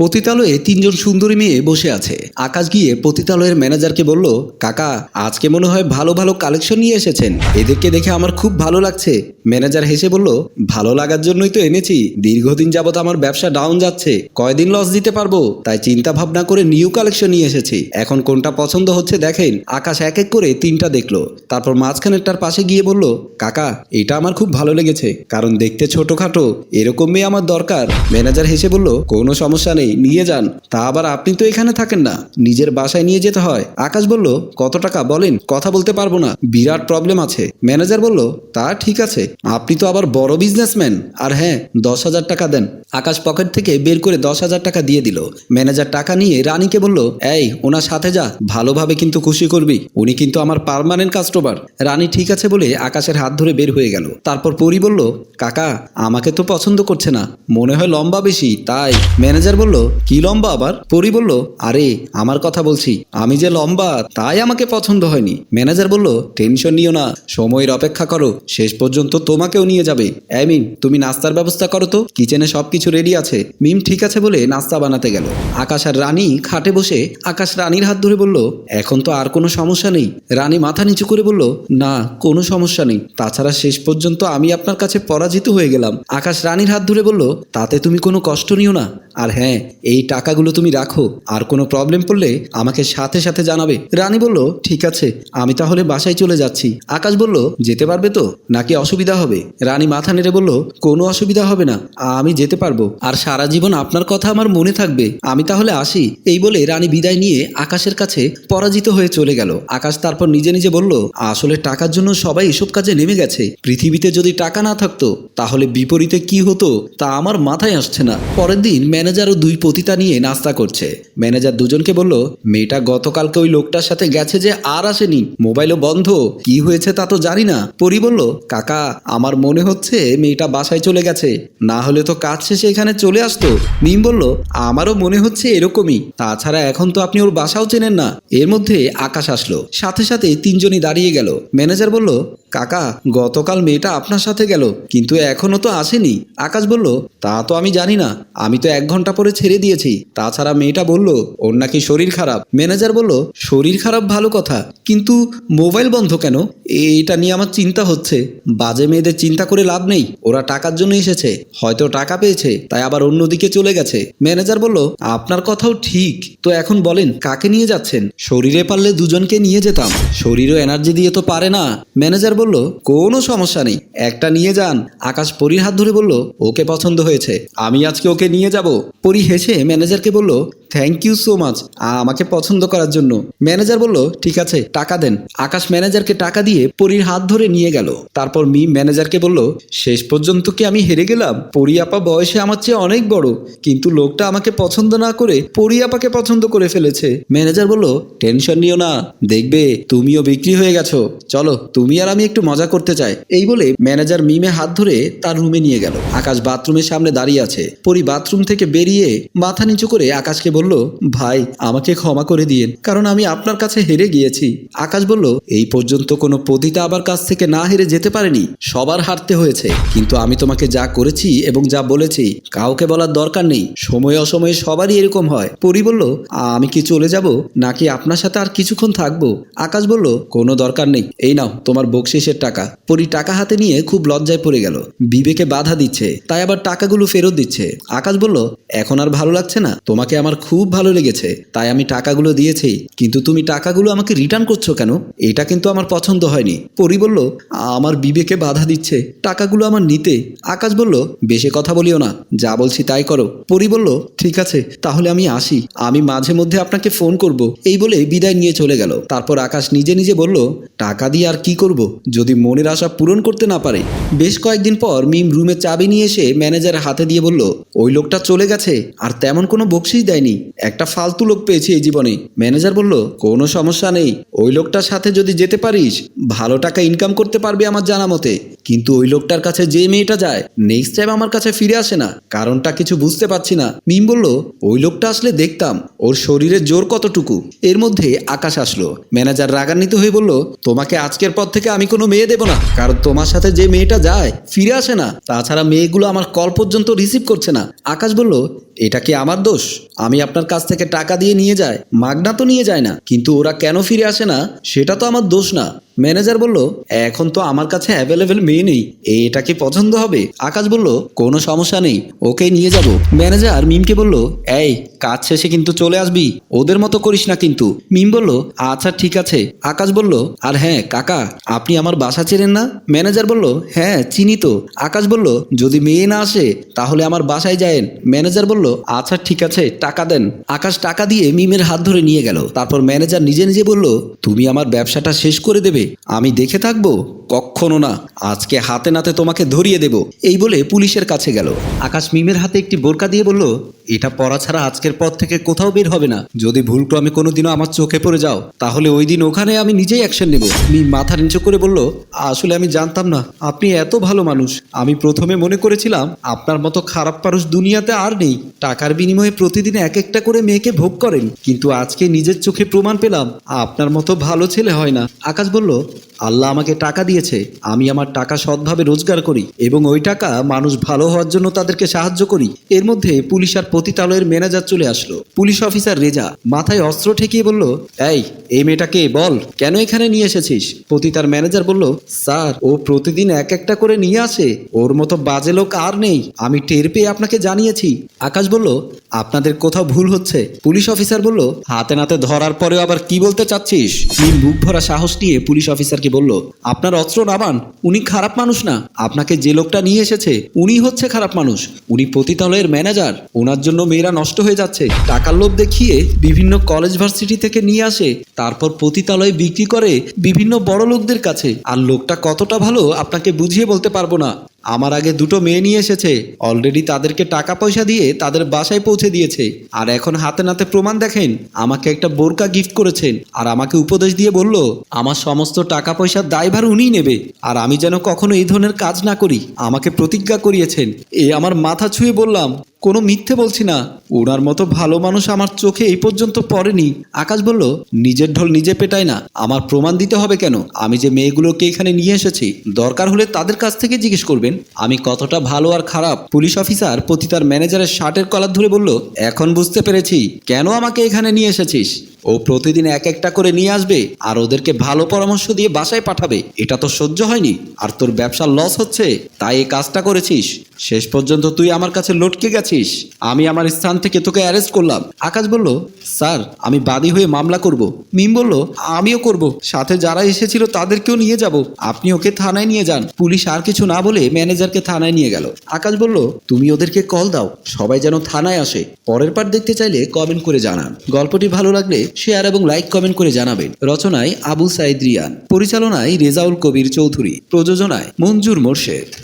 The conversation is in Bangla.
পতিতালয়ে তিনজন সুন্দরী মেয়ে বসে আছে। আকাশ গিয়ে পতিতালয়ের ম্যানেজারকে বলল, কাকা, আজকে মনে হয় ভালো ভালো কালেকশন নিয়ে এসেছেন। এদেরকে দেখে আমার খুব ভালো লাগছে। ম্যানেজার হেসে বলল, ভালো লাগার জন্যই তো এনেছি। দীর্ঘদিন যাবত আমার ব্যবসা ডাউন যাচ্ছে। কয়দিন লস দিতে পারব? তাই চিন্তা ভাবনা করে নিউ কালেকশন নিয়ে এসেছি। এখন কোনটা পছন্দ হচ্ছে দেখেন। আকাশ এক এক করে তিনটা দেখল। তারপর মাঝখানেরটার পাশে গিয়ে বলল, কাকা, এটা আমার খুব ভালো লেগেছে। কারণ দেখতে ছোটখাটো। এরকম মেয়ে আমার দরকার। ম্যানেজার হেসে বলল, কোনো সমস্যা নেই। নিয়ে যান। তা আবার আপনি তো এখানে থাকেন না। নিজের বাসায় নিয়ে যেতে হয়। আকাশ বলল, কত টাকা? বলেন, কথা বলতে পারব না। বিরাট প্রবলেম আছে। ম্যানেজার বলল, তা ঠিক আছে। আপনি তো আবার বড় বিজনেসম্যান আর হ্যাঁ দশ হাজার টাকা দেন। আকাশ পকেট থেকে বের করে দশ হাজার টাকা দিয়ে দিল। ম্যানেজার টাকা নিয়ে রানীকে বলল, এই, ওনার সাথে যা। ভালোভাবে কিন্তু খুশি করবি। উনি কিন্তু আমার পার্মানেন্ট কাস্টমার রানী ঠিক আছে বলে আকাশের হাত ধরে বের হয়ে গেল। তারপর পরি বলল, কাকা, আমাকে তো পছন্দ করছে না। মনে হয় লম্বা বেশি, তাই। ম্যানেজার বলল কি লম্বা আবার? পরি বলল, আরে, আমার কথা বলছি, আমি যে লম্বা, তাই আমাকে পছন্দ হয়নি। ম্যানেজার বলল, টেনশন নিও না, সময়ের অপেক্ষা করো, শেষ পর্যন্ত তোমাকেও নিয়ে যাবে। মিম, তুমি নাস্তার ব্যবস্থা করো তো, কিচেনে সবকিছু রেডি আছে? মিম, ঠিক আছে বলে নাস্তা বানাতে গেল। আকাশ আর রানী খাটে বসে আকাশ রানীর হাত ধরে বলল, এখন তো আর কোনো সমস্যা নেই। রানী মাথা নিচু করে বলল, না, কোনো সমস্যা নেই। তাছাড়া শেষ পর্যন্ত আমি আপনার কাছে পরাজিত হয়ে গেলাম। আকাশ রানীর হাত ধরে বলল, তাতে তুমি কোনো কষ্ট নিও না। আর হ্যাঁ এই টাকাগুলো তুমি রাখো, আর কোনো প্রবলেম পড়লে আমাকে সাথে সাথে জানাবে। রানী বলল, ঠিক আছে, আমি তাহলে বাসায় চলে যাচ্ছি। আকাশ বলল, যেতে পারবে তো, নাকি অসুবিধা হবে? রানী মাথা নেড়ে বলল, কোনো অসুবিধা হবে না, আমি যেতে পারব। আর সারা জীবন আপনার কথা আমার মনে থাকবে, আমি তাহলে আসি। এই বলে রানী বিদায় নিয়ে আকাশের কাছে পরাজিত হয়ে চলে গেল। আকাশ তারপর নিজে নিজে বলল, আসলে টাকার জন্য সবাই এসব কাজে নেমে গেছে। পৃথিবীতে যদি টাকা না থাকতো, তাহলে বিপরীতে কি হতো, তা আমার মাথায় আসছে না। পরের দিন ম্যানেজার ও দুই পতিতা নিয়ে নাস্তা করছে। ম্যানেজার দুজনকে বলল, মেয়েটা গতকালকে ওই লোকটার সাথে গেছে যে আর আসেনি। মোবাইলও বন্ধ। কি হয়েছে তা তো জানি না। পরি বলল, কাকা, আমার মনে হচ্ছে মেয়েটা বাসায় চলে গেছে। না হলে তো কাজ শেষে এখানে চলে আসতো। মিম বলল, আমারও মনে হচ্ছে এরকমই। তাছাড়া এখন তো আপনি ওর বাসাও চেনেন না। এর মধ্যে আকাশ আসলো। সাথে সাথে তিনজনই দাঁড়িয়ে গেল। ম্যানেজার বলল কাকা, গতকাল মেয়েটা আপনার সাথে গেল, কিন্তু এখনও তো আসেনি। আকাশ বলল, তা তো আমি জানি না, আমি তো এক ঘণ্টা পরে ছেড়ে দিয়েছি। তাছাড়া মেয়েটা বলল, ওর নাকি শরীর খারাপ। ম্যানেজার বলল, শরীর খারাপ ভালো কথা, কিন্তু মোবাইল বন্ধ কেন? এইটা নিয়ে আমার চিন্তা হচ্ছে। বাজে মেয়েদের চিন্তা করে লাভ নেই, ওরা টাকার জন্য এসেছে, হয়তো টাকা পেয়েছে, তাই আবার অন্যদিকে চলে গেছে। ম্যানেজার বলল, আপনার কথাও ঠিক, তো এখন বলেন, কাকে নিয়ে যাচ্ছেন? শরীরে পারলে দুজনকে নিয়ে যেতাম, শরীরও এনার্জি দিয়ে তো পারে না। ম্যানেজার বলল, কোনো সমস্যা নেই। একটা নিয়ে যান। আকাশ পরীর হাত ধরে বলল, ওকে পছন্দ হয়েছে। আমি আজকে ওকে নিয়ে যাব। পরি হেসে ম্যানেজারকে বলল থ্যাংক ইউ সো মাচ আমাকে পছন্দ করার জন্য। ম্যানেজার বলল, ঠিক আছে, টাকা দেন। আকাশ ম্যানেজারকে টাকা দিয়ে পরীর হাত ধরে নিয়ে গেল। তারপর মি ম্যানেজারকে বলল, শেষ পর্যন্ত কি আমি হেরে গেলাম? পরি আপা বয়সে আমার চেয়ে অনেক বড়। কিন্তু লোকটা আমাকে পছন্দ না করে পরি আপাকে পছন্দ করে ফেলেছে। ম্যানেজার বলল, টেনশন নিও না। দেখবে, তুমিও বিক্রি হয়ে গেছো। চলো, তুমি আর আমি একটু মজা করতে চাই এই বলে ম্যানেজার মিমে হাত ধরে তার রুমে নিয়ে গেল। আকাশ বাথরুমের সামনে দাঁড়িয়ে আছে। পরি বাথরুম থেকে বেরিয়ে মাথা নিচু করে আকাশকে বলল, ভাই, আমাকে ক্ষমা করে দিয়েন, কারণ আমি আপনার কাছে হেরে গিয়েছি। আকাশ বলল, এই পর্যন্ত কোনো পতিতা আবার কাছ থেকে না হেরে যেতে পারেনি। সবার হারতে হয়েছে। কিন্তু আমি তোমাকে যা করেছি এবং যা বলেছি, কাউকে বলার দরকার নেই। সময় অসময়ে সবারই এরকম হয়। পরি বলল, আমি কি চলে যাব? নাকি আপনার সাথে আর কিছুক্ষণ থাকব? আকাশ বলল, কোনো দরকার নেই। এই নাও, তোমার বকশিসের টাকা। পরি টাকা হাতে নিয়ে খুব লজ্জায় পড়ে গেল। বিবেকে বাধা দিচ্ছে, তাই আবার টাকাগুলো ফেরত দিচ্ছে। আকাশ বলল, এখন আর ভালো লাগছে না। তোমাকে আমার খুব ভালো লেগেছে, তাই আমি টাকাগুলো দিয়েছি। কিন্তু তুমি টাকাগুলো আমাকে রিটার্ন করছ কেন? এটা কিন্তু আমার পছন্দ হয়নি। পরি বলল, আমার বিবেকে বাধা দিচ্ছে, টাকাগুলো আমার নিতে। আকাশ বলল, বেশি কথা বলিও না, যা বলছি তাই করো। পরি বলল, ঠিক আছে, তাহলে আমি আসি। আমি মাঝে মধ্যে আপনাকে ফোন করব। এই বলে বিদায় নিয়ে চলে গেল। তারপর আকাশ নিজে নিজে বলল, টাকা দিয়ে আর কি করব? যদি মনের আশা পূরণ করতে না পারে, বেশ কয়েকদিন পর মিম রুমে চাবি নিয়ে এসে ম্যানেজার হাতে দিয়ে বলল, ওই লোকটা চলে গেছে, আর তেমন কোনো বকশিস দেয়নি। একটা ফালতু লোক পেয়েছি এই জীবনে। ম্যানেজার বলল, কোনো সমস্যা নেই। ওই লোকটার সাথে যদি যেতে পারিস, ভালো টাকা ইনকাম করতে পারবি আমার জানা মতে। কিন্তু ওই লোকটার কাছে যে মেয়েটা যায় নেক্সট টাইম আমার কাছে ফিরে আসে না। কারণটা কিছু বুঝতে পারছি না। মিম বলল, ওই লোকটা আসলে দেখতাম। ওর শরীরের জোর কতটুকু? এর মধ্যে আকাশ আসলো। ম্যানেজার রাগান্বিত হয়ে বলল, তোমাকে আজকের পর থেকে আমি কোনো মেয়ে দেব না। কারণ তোমার সাথে যে মেয়েটা যায়, ফিরে আসে না। তাছাড়া মেয়েগুলো আমার কল পর্যন্ত রিসিভ করছে না। আকাশ বলল এটা কি আমার দোষ? আমি আপনার কাছ থেকে টাকা দিয়ে নিয়ে যায় মাগনা তো নিয়ে যায় না। কিন্তু ওরা কেন ফিরে আসে না? সেটা তো আমার দোষ না। ম্যানেজার বলল, এখন তো আমার কাছে অ্যাভেলেবেল মেয়ে নেই। এটা কি পছন্দ হবে? আকাশ বলল, কোনো সমস্যা নেই। ওকে নিয়ে যাব। ম্যানেজার মিমকে বলল, এই কাজ শেষে কিন্তু চলে আসবি। ওদের মতো করিস না কিন্তু। মিম বলল আচ্ছা ঠিক আছে। আকাশ বলল, আর হ্যাঁ কাকা, আপনি আমার বাসা চেনেন না? ম্যানেজার বলল হ্যাঁ চিনি তো। আকাশ বলল, যদি মেয়ে না আসে, তাহলে আমার বাসায় যায়েন। ম্যানেজার বলল আচ্ছা ঠিক আছে, টাকা দেন। আকাশ টাকা দিয়ে মিমের হাত ধরে নিয়ে গেল। তারপর ম্যানেজার নিজে নিজে বলল, তুমি আমার ব্যবসাটা শেষ করে দেবে। আমি দেখে থাকব? কখনো না। আজকে হাতে নাতে তোমাকে ধরিয়ে দেব। এই বলে পুলিশের কাছে গেল। আকাশ মিমের হাতে একটি বোরকা দিয়ে বলল এটা পড়া ছাড়া আজকের পর থেকে কোথাও বের হবে না। যদি ভুলক্রমে কোনোদিনও আমার চোখে পড়ে যাও, তাহলে ওই দিন ওখানে আমি নিজেই অ্যাকশন নেব। মিম মাথা নিচু করে বলল, আসলে আমি জানতাম না, আপনি এত ভালো মানুষ। আমি প্রথমে মনে করেছিলাম, আপনার মতো খারাপ মানুষ দুনিয়াতে আর নেই। টাকার বিনিময়ে প্রতিদিন এক একটা করে মেয়েকে ভোগ করেন। কিন্তু আজকে নিজের চোখে প্রমাণ পেলাম, আপনার মতো ভালো ছেলে হয় না। আকাশ বলল, আল্লাহ আমাকে টাকা দিয়েছে। আমি আমার টাকা সৎভাবে রোজগার করি এবং ওই টাকা মানুষ ভালো হওয়ার জন্য তাদেরকে সাহায্য করি। এর মধ্যে পুলিশ আর পতিতালয়ের ম্যানেজার চলে আসলো। পুলিশ অফিসার রেজা মাথায় অস্ত্র ঠেকিয়ে বলল, এই এই মেয়েটাকে বল, কেন এখানে নিয়ে এসেছিস? পতিতার ম্যানেজার বলল, স্যার, ও প্রতিদিন এক একটা করে নিয়ে আসে। ওর মতো বাজে লোক আর নেই। আমি টের পেয়ে আপনাকে জানিয়েছি। আকাশ বলল আপনাদের কোথাও ভুল হচ্ছে? পুলিশ অফিসার বলল, হাতে নাতে ধরার পরেও আবার কি বলতে চাচ্ছিস? মিম বুক ভরা সাহস নিয়ে পুলিশ অফিসারকে বলল, আপনার অস্ত্র নামান উনি খারাপ মানুষ না। আপনাকে যে লোকটা নিয়ে এসেছে, উনি হচ্ছে খারাপ মানুষ। উনি পতিতালয়ের ম্যানেজার। ওনার জন্য মেয়েরা নষ্ট হয়ে যাচ্ছে। টাকার লোভ দেখিয়ে বিভিন্ন কলেজ ভার্সিটি থেকে নিয়ে আসে। তারপর পতিতালয়ে বিক্রি করে বিভিন্ন বড় লোকদের কাছে। আর লোকটা কতটা ভালো, আপনাকে বুঝিয়ে বলতে পারব না। আমার আগে দুটো মেয়ে নিয়ে এসেছে। অলরেডি তাদেরকে টাকা পয়সা দিয়ে তাদের বাসায় পৌঁছে দিয়েছে। আর এখন হাতে নাতে প্রমাণ দেখেন, আমাকে একটা বোরকা গিফট করেছেন। আর আমাকে উপদেশ দিয়ে বলল, আমার সমস্ত টাকা পয়সার দায়ভার উনিই নেবে। আর আমি যেন কখনো এই ধরনের কাজ না করি। আমাকে প্রতিজ্ঞা করিয়েছেন। এ আমার মাথা ছুঁয়ে বললাম কোনো মিথ্যে বলছি না। ওনার মতো ভালো মানুষ আমার চোখে এই পর্যন্ত পড়েনি। আকাশ বলল, নিজের ঢোল নিজে পেটায় না। আমার প্রমাণ দিতে হবে কেন? আমি যে মেয়েগুলোকে এখানে নিয়ে এসেছি, দরকার হলে তাদের কাছ থেকে জিজ্ঞেস করবেন। আমি কতটা ভালো আর খারাপ। পুলিশ অফিসার পতিতার ম্যানেজারের শার্টের কলার ধরে বলল, এখন বুঝতে পেরেছি। কেন আমাকে এখানে নিয়ে এসেছিস? ও প্রতিদিন এক একটা করে নিয়ে আসবে আর ওদেরকে ভালো পরামর্শ দিয়ে বাসায় পাঠাবে। এটা তো সহ্য হয়নি। আর তোর ব্যবসার লস হচ্ছে। তাই এই কাজটা করেছিস। শেষ পর্যন্ত তুই আমার কাছে লটকে গেছিস। আমি আমার স্থান থেকে তোকে অ্যারেস্ট করলাম। আকাশ বলল, স্যার, আমি বাদী হয়ে মামলা করব। মিম বলল, আমিও করব। সাথে যারা এসেছিল তাদেরকেও নিয়ে যাব। আপনি ওকে থানায় নিয়ে যান। পুলিশ আর কিছু না বলে ম্যানেজারকে থানায় নিয়ে গেল। আকাশ বলল, তুমি ওদেরকে কল দাও। সবাই যেন থানায় আসে। পরের পার্ট দেখতে চাইলে কমেন্ট করে জানান। গল্পটি ভালো লাগলে শেয়ার এবং লাইক কমেন্ট করে জানাবেন। রচনায় আবু সাইদ রিয়ান। পরিচালনায় রেজাউল কবির চৌধুরী। প্রযোজনায় মঞ্জুর মোর্শেদ।